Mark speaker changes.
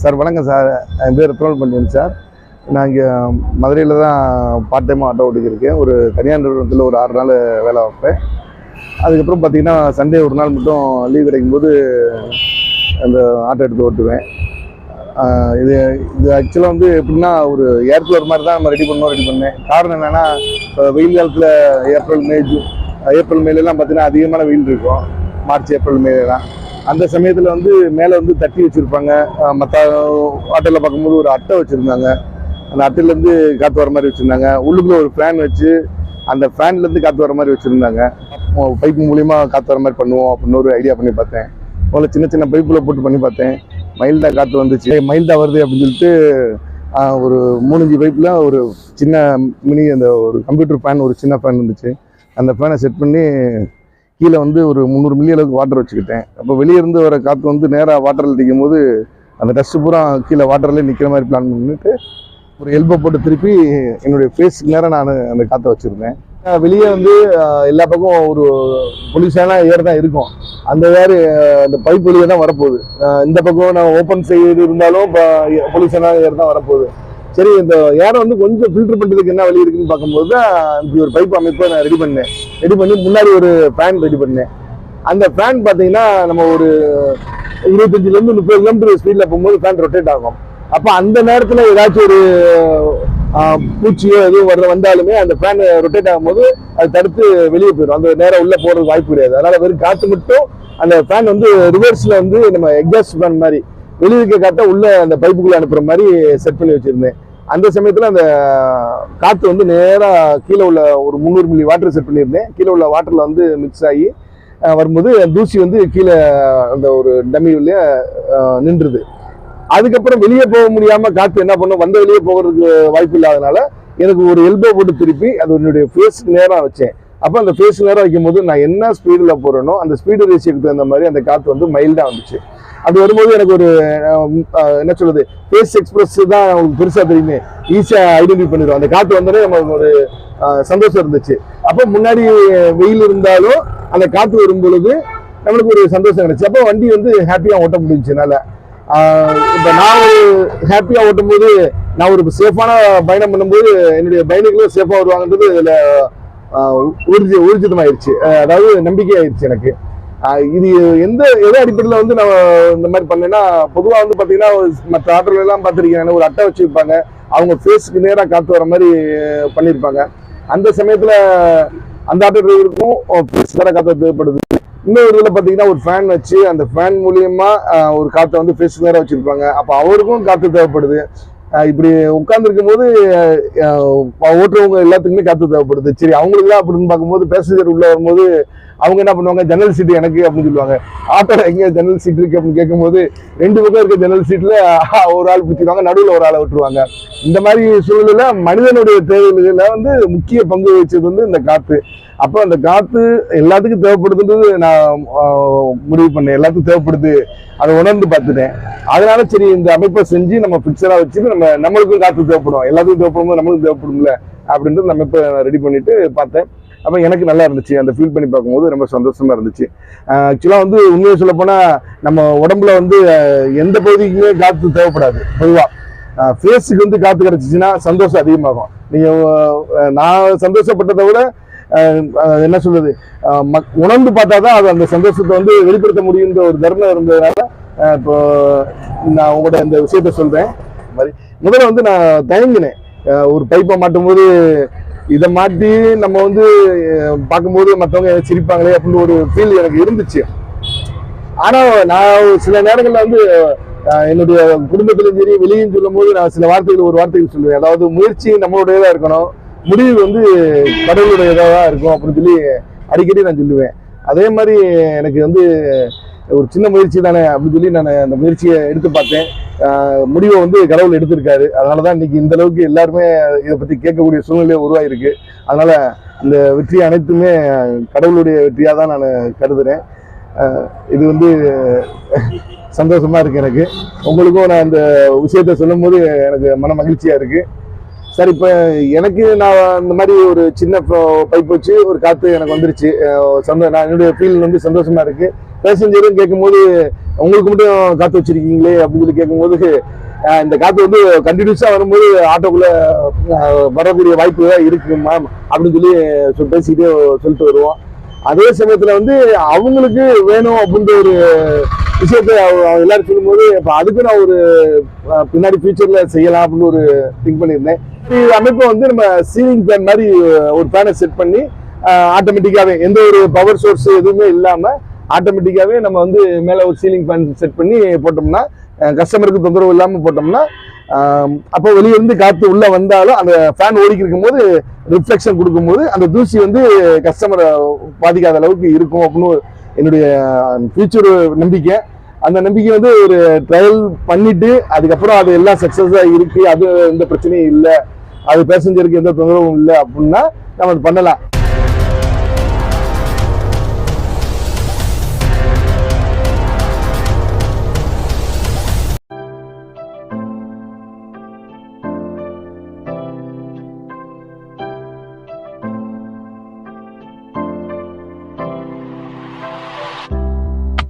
Speaker 1: Sir வணக்கம் sir. என் பேர் troll Pandian sir. நான் இங்கே மதுரையில் தான் பார்ட் டைமாக ஆட்டோ ஓட்டிக்கிருக்கேன். ஒரு தனியார் நிறுவனத்தில் ஒரு ஆறு நாள் வேலை வைப்பேன் அதுக்கப்புறம் பார்த்திங்கன்னா சண்டே ஒரு நாள் மட்டும் லீவ் கிடைக்கும்போது அந்த ஆட்டோ எடுத்து ஓட்டுவேன். இது இது ஆக்சுவலாக வந்து எப்படின்னா ஒரு ஏர் கூலர் மாதிரி தான் நம்ம ரெடி பண்ணோம் ரெடி பண்ணேன். காரணம் என்னென்னா இப்போ வெயில் காலத்தில் ஏப்ரல் மே ஜூன் ஏப்ரல் மேலெல்லாம் பார்த்திங்கன்னா அதிகமான வெயில் இருக்கும். மார்ச் ஏப்ரல் மேலாம் அந்த சமயத்தில் வந்து மேலே வந்து தட்டி வச்சுருப்பாங்க. மற்ற ஆட்டோவில் பார்க்கும்போது ஒரு அட்டை வச்சுருந்தாங்க. அந்த அட்டையிலேருந்து காற்று வர மாதிரி வச்சுருந்தாங்க. உள்ளுக்குள்ளே ஒரு ஃபேன் வச்சு அந்த ஃபேன்லேருந்து காற்று வர மாதிரி வச்சுருந்தாங்க. பைப் மூலியமாக காற்று வர மாதிரி பண்ணுவோம் அப்படின்னு ஒரு ஐடியா பண்ணி பார்த்தேன். முதல்ல சின்ன சின்ன பைப்பில் போட்டு பண்ணி பார்த்தேன். மைல்டாக காற்று வந்துச்சு. மைல்டாக வருது அப்படின்னு சொல்லிட்டு ஒரு மூணஞ்சு பைப்பில் ஒரு சின்ன மினி அந்த ஒரு கம்ப்யூட்டர் ஃபேன் ஒரு சின்ன ஃபேன் இருந்துச்சு. அந்த ஃபேனை செட் பண்ணி கீழே வந்து ஒரு முந்நூறு மில்லி அளவுக்கு வாட்டர் வச்சுக்கிட்டேன். அப்போ வெளியே இருந்து வர காற்று வந்து நேராக வாட்டரில் அடிக்கும் போது அந்த டஸ்ட்டு பூரா கீழே வாட்டர்லேயே நிற்கிற மாதிரி பிளான் பண்ணிட்டு ஒரு எல்போ போட்டு திருப்பி என்னுடைய ஃபேஸ்க்கு நேரம் நான் அந்த காற்றை வச்சுருந்தேன். வெளியே வந்து எல்லா பக்கம் ஒரு பொல்யூஷனான ஏர் தான் இருக்கும். அந்த ஏர் அந்த பைப் வழியாக தான் வரப்போகுது. இந்த பக்கம் நான் ஓப்பன் செய்து இருந்தாலும் பொல்யூஷனான ஏர் தான் வரப்போகுது. சரி இந்த ஏரை வந்து கொஞ்சம் ஃபில்டர் பண்ணுறதுக்கு என்ன வழி இருக்குன்னு பார்க்கும்போது தான் இப்படி ஒரு பைப் அமைப்பை நான் ரெடி பண்ணேன். ரெடி பண்ணி முன்னாடி ஒரு ஃபேன் ரெடி பண்ணேன். அந்த ஃபேன் பார்த்தீங்கன்னா நம்ம ஒரு இருபத்தஞ்சிலேருந்து முப்பது கிலோமீட்டர் ஸ்பீடில் போகும்போது ஃபேன் ரொட்டேட் ஆகும். அப்போ அந்த நேரத்தில் ஏதாச்சும் ஒரு பூச்சியோ எதுவும் வர வந்தாலுமே அந்த ஃபேன் ரொட்டேட் ஆகும்போது அது தடுத்து வெளியே போயிடும் அந்த நேரம் உள்ளே போகிறதுக்கு வாய்ப்பு கிடையாது. அதனால வெறும் காற்று மட்டும் அந்த ஃபேன் வந்து ரிவர்ஸில் வந்து நம்ம எக்ஸாஸ்ட் ஃபேன் மாதிரி வெளியே இருக்க காற்றை உள்ள அந்த பைப்புக்குள்ளே அனுப்புற மாதிரி செட் பண்ணி வச்சிருந்தேன். அந்த சமயத்தில் அந்த காற்று வந்து நேராக கீழே உள்ள ஒரு முந்நூறு மில்லி வாட்டர் செட் பண்ணியிருந்தேன். கீழே உள்ள வாட்டரில் வந்து மிக்ஸ் ஆகி வரும்போது தூசி வந்து கீழே அந்த ஒரு டம்மி உள்ள நின்றுது. அதுக்கப்புறம் வெளியே போக முடியாமல் காற்று என்ன பண்ணும்? வந்த வெளியே போகிறதுக்கு வாய்ப்பு இல்லாதனால எனக்கு ஒரு எல்போ போட்டு திருப்பி அது என்னுடைய ஃபேஸ்க்கு நேராக வச்சேன். அப்போ அந்த ஃபேஸ் நேரம் வைக்கும்போது நான் என்ன ஸ்பீடில் போகிறேனோ அந்த ஸ்பீடு ரேஷியோக்கு தகுந்த மாதிரி அந்த காற்று வந்து மைல்டாக வந்துச்சு. அது வரும்போது எனக்கு ஒரு என்ன சொல்றது ஃபேஸ் எக்ஸ்பிரஸ் தான் உங்களுக்கு பெருசாக தெரியுமே. ஈஸியாக ஐடென்டிஃபை பண்ணிடுவோம். அந்த காற்று வந்தோடனே நமக்கு ஒரு சந்தோஷம் இருந்துச்சு. அப்போ முன்னாடி வெயில் இருந்தாலும் அந்த காற்று வரும் பொழுது நம்மளுக்கு ஒரு சந்தோஷம் கிடைச்சு அப்போ வண்டி வந்து ஹாப்பியாக ஓட்ட முடிஞ்சுச்சு என்னால். இப்போ நான் ஒரு ஹாப்பியாக ஓட்டும் போது நான் ஒரு சேஃபான பயணம் பண்ணும்போது என்னுடைய பயணிகளும் சேஃபாக வருவாங்கன்றது இதில் ஊர்ஜி ஊர்ஜிதமாயிருச்சு. அதாவது நம்பிக்கை ஆயிடுச்சு எனக்கு இது எந்த எது அடிப்படையில் வந்து நான் இந்த மாதிரி பண்ணேன்னா பொதுவாக வந்து பார்த்தீங்கன்னா மற்ற ஆட்டோல எல்லாம் பார்த்துருக்கீங்க. ஒரு அட்டை வச்சுருப்பாங்க. அவங்க ஃபேஸுக்கு நேராக காற்று வர மாதிரி பண்ணியிருப்பாங்க அந்த சமயத்தில் அந்த ஆட்டோ டிரைவருக்கும் ஃபேஸ் நேராக காற்று தேவைப்படுது. இன்னொரு இதில் பார்த்தீங்கன்னா ஒரு ஃபேன் வச்சு அந்த ஃபேன் மூலியமாக ஒரு காற்றை வந்து ஃபேஸ் நேராக வச்சுருப்பாங்க. அப்போ அவருக்கும் காற்று தேவைப்படுது. இப்படி உட்காந்துருக்கும் போது ஓட்டுறவங்க எல்லாத்துக்குமே காற்று தேவைப்படுது. சரி அவங்களுக்குலாம் அப்படின்னு பார்க்கும்போது பேசஞ்சர் உள்ள வரும்போது அவங்க என்ன பண்ணுவாங்க? ஜன்னல் சீட்டு எனக்கு அப்படின்னு சொல்லுவாங்க. ஆட்டோல எங்க ஜன்னல் சீட் இருக்கு அப்படின்னு கேட்கும்போது ரெண்டு பக்கம் இருக்க ஜன்னல் சீட்ல ஒரு ஆள் பிடிச்சிருவாங்க நடுவில் ஒரு ஆளை விட்டுருவாங்க. இந்த மாதிரி சூழ்நிலையில் மனிதனுடைய தேவைகளில் வந்து முக்கிய பங்கு வச்சது வந்து இந்த காற்று அப்போ அந்த காற்று எல்லாத்துக்கும் தேவைப்படுதுன்றது நான் முடிவு பண்ணேன். எல்லாத்துக்கும் தேவைப்படுது. அதை உணர்ந்து பார்த்துட்டேன். அதனால சரி இந்த அமைப்பை செஞ்சு நம்ம பிக்சராக வச்சுட்டு நம்ம நம்மளுக்கும் காற்று தேவைப்படும். எல்லாத்துக்கும் தேவைப்படும் போது நம்மளுக்கும் தேவைப்படும்ல அப்படின்றது நம்ம இப்போ ரெடி பண்ணிட்டு பார்த்தேன். அப்போ எனக்கு நல்லா இருந்துச்சு. அந்த ஃபீல் பண்ணி பார்க்கும்போது ரொம்ப சந்தோஷமா இருந்துச்சு. ஆக்சுவலாக வந்து உண்மையை சொல்லப்போனால் நம்ம உடம்புல வந்து எந்த பகுதிக்குமே காற்று தேவைப்படாது. பொதுவாக ஃபேஸுக்கு வந்து காற்று கிடச்சிச்சின்னா சந்தோஷம் அதிகமாகும். நீங்கள் நான் சந்தோஷப்பட்டதை விட என்ன சொல்றது? மக்- உணர்ந்து பார்த்தா தான் அது அந்த சந்தோஷத்தை வந்து வெளிப்படுத்த முடியுன்ற ஒரு தர்மம் இருந்ததுனால இப்போ நான் உங்கள்கிட்ட இந்த விஷயத்த சொல்றேன். மாதிரி முதல்ல வந்து நான் தயங்கினேன். ஒரு பைப்பை மாட்டும் போது இதை மாட்டி நம்ம வந்து பார்க்கும்போது மற்றவங்க சிரிப்பாங்களே அப்படின்னு ஒரு ஃபீல் எனக்கு இருந்துச்சு. ஆனால் நான் சில நேரங்களில் வந்து என்னுடைய குடும்பத்திலும் சரி வெளியும் சொல்லும் போது நான் சில வார்த்தைகள் ஒரு வார்த்தைகள் சொல்லுவேன். அதாவது முயற்சி நம்மளுடையதா இருக்கணும். முடிவு வந்து கடவுளுடைய தான் இருக்கும் அப்படின்னு சொல்லி அடிக்கடி நான் சொல்லுவேன். அதே மாதிரி எனக்கு வந்து ஒரு சின்ன முயற்சி தானே அப்படின்னு சொல்லி நான் அந்த முயற்சியை எடுத்து பார்த்தேன். முடிவை வந்து கடவுள் எடுத்திருக்காரு. அதனால தான் இன்னைக்கு இந்த அளவுக்கு எல்லாருமே இதை பற்றி கேட்கக்கூடிய சூழ்நிலை உருவாயிருக்கு. அதனால இந்த வெற்றி அனைத்துமே கடவுளுடைய வெற்றியாக தான் நான் கருதுறேன். இது வந்து சந்தோஷமா இருக்கு எனக்கு. உங்களுக்கும் நான் இந்த விஷயத்த சொல்லும்போது எனக்கு மன மகிழ்ச்சியா இருக்கு. சார் இப்போ எனக்கு நான் இந்த மாதிரி ஒரு சின்ன பைப் வச்சு ஒரு காற்று எனக்கு வந்துருச்சு. அஹ் சந்தோ நான் என்னுடைய ஃபீல் வந்து சந்தோஷமா இருக்கு. பேசஞ்சரும் கேட்கும்போது உங்களுக்கு மட்டும் காத்து வச்சிருக்கீங்களே அப்படின்னு சொல்லி கேட்கும்போது இந்த காத்து வந்து கண்டினியூஸாக வரும்போது ஆட்டோக்குள்ளே வரக்கூடிய வாய்ப்பு தான் இருக்கு மேம் அப்படின்னு சொல்லி சொல்லி பேசிக்கிட்டே சொல்லிட்டு வருவோம். அதே சமயத்தில் வந்து அவங்களுக்கு வேணும் அப்படின்ற ஒரு விஷயத்தை அவ- எல்லாரும் சொல்லும்போது இப்போ அதுக்கு நான் ஒரு பின்னாடி ஃபியூச்சரில் செய்யலாம் அப்படின்னு ஒரு திங்க் பண்ணியிருந்தேன். இது அமைப்பை வந்து நம்ம சீலிங் ஃபேன் மாதிரி ஒரு ஃபேனை செட் பண்ணி ஆட்டோமேட்டிக்காகவே எந்த ஒரு பவர் சோர்ஸ் எதுவுமே இல்லாமல் ஆட்டோமேட்டிக்காகவே நம்ம வந்து மேலே ஒரு சீலிங் ஃபேன் செட் பண்ணி போட்டோம்னா கஸ்டமருக்கு தொந்தரவு இல்லாமல் போட்டோம்னா அப்போ வெளிய காற்று உள்ளே வந்தாலும் அந்த ஃபேன் ஓடிக்கி இருக்கும்போது ரிஃப்ளெக்ஷன் கொடுக்கும்போது அந்த தூசி வந்து கஸ்டமரை பாதிக்காத அளவுக்கு இருக்கும் அப்படின்னு என்னுடைய ஃபியூச்சர் நம்பிக்கை. அந்த நம்பிக்கை வந்து ஒரு ட்ரையல் பண்ணிட்டு அதுக்கப்புறம் அது எல்லாம் சக்சஸா இருக்கு அது எந்த பிரச்சனையும் இல்லை அது பேசஞ்சருக்கு எந்த தொந்தரவும் இல்லை அப்படின்னா நம்ம அது பண்ணலாம்.